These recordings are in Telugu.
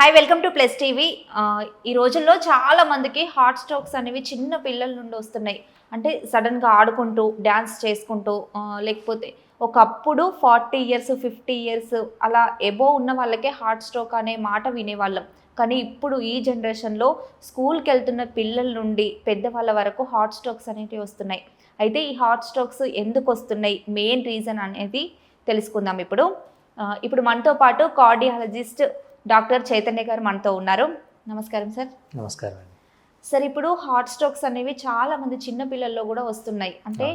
Hi welcome to plus TV ఈ రోజుల్లో చాలా మందికి హార్ట్ స్ట్రోక్స్ అనేవి చిన్న పిల్లల నుండి వస్తున్నాయి. అంటే సడన్గా ఆడుకుంటూ డ్యాన్స్ చేసుకుంటూ లేకపోతే ఒకప్పుడు ఫార్టీ ఇయర్స్ ఫిఫ్టీ ఇయర్స్ అలా ఎబో ఉన్న వాళ్ళకే హార్ట్ స్ట్రోక్ అనే మాట వినేవాళ్ళం. కానీ ఇప్పుడు ఈ జనరేషన్లో స్కూల్కి వెళ్తున్న పిల్లల నుండి పెద్దవాళ్ళ వరకు హార్ట్ స్ట్రోక్స్ అనేవి వస్తున్నాయి. అయితే ఈ హార్ట్ స్ట్రోక్స్ ఎందుకు వస్తున్నాయి? మెయిన్ రీజన్ అనేది తెలుసుకుందాం ఇప్పుడు. ఇప్పుడు మనతో పాటు కార్డియాలజిస్ట్ డాక్టర్ చైతన్య గారు మనతో ఉన్నారు. నమస్కారం సార్. నమస్కారం సార్ ఇప్పుడు హార్ట్ స్ట్రోక్స్ అనేవి చాలా మంది చిన్న పిల్లల్లో కూడా వస్తున్నాయి. అంటే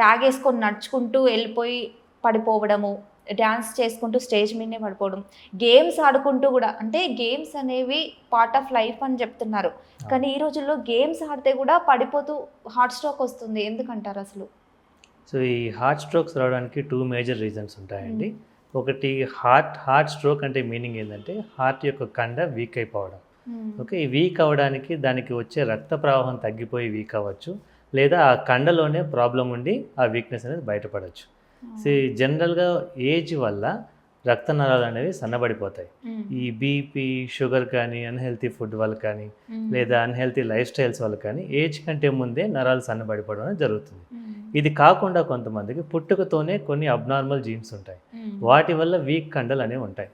బ్యాగ్ వేసుకొని నడుచుకుంటూ వెళ్ళిపోయి పడిపోవడము డ్యాన్స్ చేసుకుంటూ స్టేజ్ మీదనే పడిపోవడం గేమ్స్ ఆడుకుంటూ కూడా అంటే గేమ్స్ అనేవి పార్ట్ ఆఫ్ లైఫ్ అని చెప్తున్నారు. కానీ ఈ రోజుల్లో గేమ్స్ ఆడితే కూడా పడిపోతూ హార్ట్ స్ట్రోక్ వస్తుంది. ఎందుకంటారు అసలు? సో ఈ హార్ట్ స్ట్రోక్స్ రావడానికి టూ మేజర్ రీజన్స్ ఉంటాయండి. ఒకటి హార్ట్ హార్ట్ స్ట్రోక్ అంటే మీనింగ్ ఏంటంటే హార్ట్ యొక్క కండ వీక్ అయిపోవడం. ఓకే ఈ వీక్ అవ్వడానికి దానికి వచ్చే రక్త ప్రవాహం తగ్గిపోయి వీక్ అవ్వచ్చు. లేదా ఆ కండలోనే ప్రాబ్లం ఉండి ఆ వీక్నెస్ అనేది బయటపడవచ్చు సో జనరల్గా ఏజ్ వల్ల రక్త నరాలు అనేవి సన్నబడిపోతాయి. ఈ బీపీ షుగర్ కానీ అన్హెల్తీ ఫుడ్ వల్ల కానీ లేదా అన్హెల్తీ లైఫ్ స్టైల్స్ వల్ల కానీ ఏజ్ కంటే ముందే నరాలు సన్నబడిపోవడం అనేది జరుగుతుంది. ఇది కాకుండా కొంతమందికి పుట్టుకతోనే కొన్ని అబ్నార్మల్ జీన్స్ ఉంటాయి. వాటి వల్ల వీక్ కండలు అనేవి ఉంటాయి.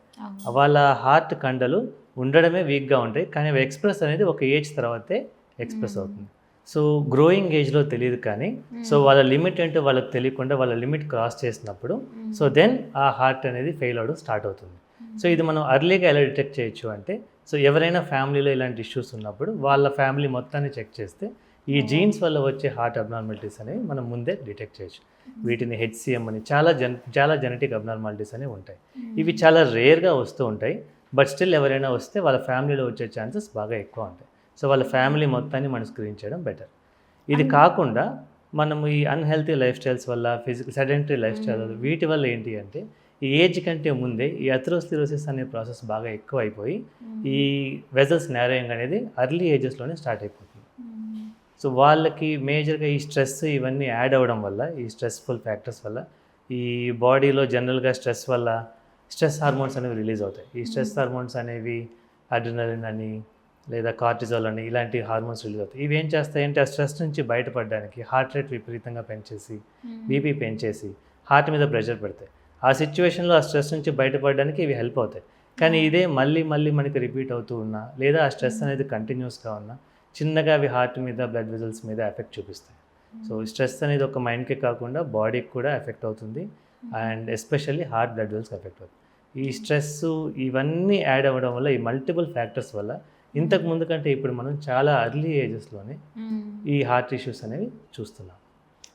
వాళ్ళ హార్ట్ కండలు ఉండడమే వీక్గా ఉంటాయి. కానీ అవి ఎక్స్ప్రెస్ అనేది ఒక ఏజ్ తర్వాతే ఎక్స్ప్రెస్. అవుతుంది. సో గ్రోయింగ్ ఏజ్లో తెలియదు కానీ సో వాళ్ళ లిమిట్ ఏంటో వాళ్ళకి తెలియకుండా వాళ్ళ లిమిట్ క్రాస్ చేసినప్పుడు సో దెన్ ఆ హార్ట్ అనేది ఫెయిల్ అవడం స్టార్ట్ అవుతుంది. సో ఇది మనం అర్లీగా ఎలా డిటెక్ట్ చేయొచ్చు అంటే సో ఎవరైనా ఫ్యామిలీలో ఇలాంటి ఇష్యూస్ ఉన్నప్పుడు వాళ్ళ ఫ్యామిలీ మొత్తాన్ని చెక్ చేస్తే ఈ. జీన్స్ వల్ల వచ్చే హార్ట్ అబ్నార్మాలిటీస్ అనేవి మనం ముందే డిటెక్ట్ చేయొచ్చు. వీటిని హెచ్సిఎం అని చాలా జన్ చాలా జెనెటిక్ అబ్నార్మాలిటీస్ అనేవి ఉంటాయి. ఇవి చాలా రేర్గా వస్తూ ఉంటాయి. బట్ స్టిల్ ఎవరైనా వస్తే వాళ్ళ ఫ్యామిలీలో వచ్చే ఛాన్సెస్ బాగా ఎక్కువ ఉంటాయి. సో వాళ్ళ ఫ్యామిలీ మొత్తాన్ని మనం స్క్రీన్ చేయడం బెటర్ ఇది కాకుండా మనము ఈ అన్హెల్తీ లైఫ్ స్టైల్స్ వల్ల ఫిజికల్ సెడెంటరీ లైఫ్ స్టైల్. వీటి వల్ల ఏంటి అంటే ఈ ఏజ్ కంటే ముందే ఈ అథ్రోస్లిరోసిస్ అనే ప్రాసెస్ బాగా ఎక్కువ అయిపోయి ఈ వెజల్స్ నేరోయింగ్ అనేది అర్లీ ఏజెస్లోనే స్టార్ట్ అయిపోతుంది. సో వాళ్ళకి మేజర్గా ఈ స్ట్రెస్ ఇవన్నీ యాడ్ అవ్వడం వల్ల ఈ స్ట్రెస్ఫుల్ ఫ్యాక్టర్స్ వల్ల ఈ బాడీలో జనరల్గా స్ట్రెస్ వల్ల స్ట్రెస్ హార్మోన్స్ అనేవి రిలీజ్ అవుతాయి. ఈ స్ట్రెస్ హార్మోన్స్ అనేవి అడ్రినలిన్ అని లేదా కార్టిజాల్ అని ఇలాంటి హార్మోన్స్ రిలీజ్ అవుతాయి. ఇవి ఏం చేస్తాయంటే ఆ స్ట్రెస్ నుంచి బయటపడడానికి హార్ట్ రేట్ విపరీతంగా పెంచేసి బీపీ పెంచేసి హార్ట్ మీద ప్రెషర్ పెడతాయి. ఆ సిచ్యువేషన్లో ఆ స్ట్రెస్ నుంచి బయటపడడానికి ఇవి హెల్ప్ అవుతాయి. కానీ ఇదే మళ్ళీ మళ్ళీ మనకి రిపీట్ అవుతూ ఉన్నా లేదా ఆ స్ట్రెస్ అనేది కంటిన్యూస్గా ఉన్నా చిన్నగా అవి హార్ట్ మీద బ్లడ్ వెజల్స్ మీద ఎఫెక్ట్ చూపిస్తాయి. సో స్ట్రెస్ అనేది ఒక మైండ్కే కాకుండా బాడీకి కూడా ఎఫెక్ట్ అవుతుంది. And especially heart blood vessels effect అవుతుంది. ఈ స్ట్రెస్ ఇవన్నీ యాడ్ అవ్వడం వల్ల ఈ మల్టిపుల్ ఫ్యాక్టర్స్ వల్ల ఇంతకు ముందు కంటే ఇప్పుడు మనం చాలా అర్లీ ఏజెస్లోనే ఈ హార్ట్ ఇష్యూస్ అనేవి చూస్తున్నాం.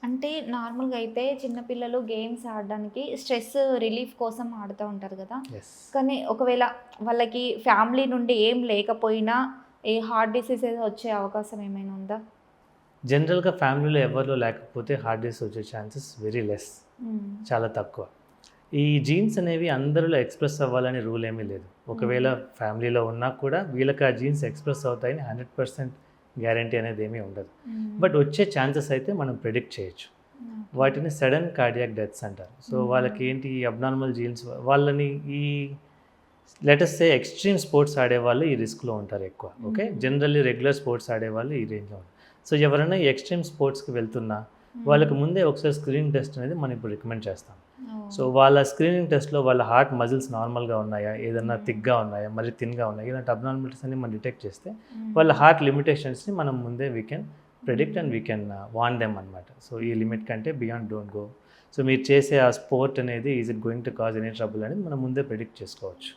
అంటే నార్మల్గా అయితే చిన్నపిల్లలు గేమ్స్ ఆడడానికి స్ట్రెస్ రిలీఫ్ కోసం ఆడుతూ ఉంటారు కదా. కానీ ఒకవేళ వాళ్ళకి ఫ్యామిలీ నుండి ఏం లేకపోయినా ఏ హార్ట్ డిసీజెస్ వచ్చే అవకాశం ఏమైనా ఉందా? జనరల్గా ఫ్యామిలీలో ఎవరిలో లేకపోతే హార్ట్ డిసీజ్ వచ్చే ఛాన్సెస్ వెరీ లెస్ చాలా తక్కువ. ఈ జీన్స్ అనేవి అందరిలో ఎక్స్ప్రెస్ అవ్వాలని రూల్ ఏమీ లేదు. ఒకవేళ ఫ్యామిలీలో ఉన్నా కూడా వీళ్ళకి ఆ జీన్స్ ఎక్స్ప్రెస్ అవుతాయని హండ్రెడ్ పర్సెంట్ గ్యారంటీ అనేది ఏమీ ఉండదు. బట్ వచ్చే ఛాన్సెస్ అయితే మనం ప్రిడిక్ట్ చేయొచ్చు. వాటిని సడన్ కార్డియాక్ డెత్స్ అంటారు. సో. వాళ్ళకి ఏంటి ఈ అబ్నార్మల్ జీన్స్ వాళ్ళని ఈ లెటెస్ట్ సే ఎక్స్ట్రీమ్ స్పోర్ట్స్ ఆడేవాళ్ళు ఈ రిస్క్లో ఉంటారు ఎక్కువ okay Hmm. Generally regular sports ఆడేవాళ్ళు ఈ రేంజ్లో ఉంటారు. సో ఎవరైనా ఈ ఎక్స్ట్రీమ్ స్పోర్ట్స్కి వెళ్తున్నా వాళ్ళకి ముందే ఒకసారి స్క్రీనింగ్ టెస్ట్ అనేది మనం ఇప్పుడు రికమెండ్ చేస్తాం. సో వాళ్ళ స్క్రీనింగ్ టెస్ట్లో వాళ్ళ హార్ట్ మజిల్స్ నార్మల్గా ఉన్నాయా? ఏదన్నా Hmm. థిక్గా ఉన్నాయా? మరి థిన్గా ఉన్నాయా? ఇలాంటి అబ్నార్మాలిటీస్ అన్ని మనం డిటెక్ట్ చేస్తే వాళ్ళ హార్ట్ లిమిటేషన్స్ని మనం ముందే we can predict and we can warn them అనమాట సో ఈ లిమిట్ కంటే బియాండ్ డోంట్ గో సో మీరు చేసే ఆ స్పోర్ట్ అనేది is it going to cause any trouble అనేది మనం ముందే ప్రెడిక్ట్ చేసుకోవచ్చు.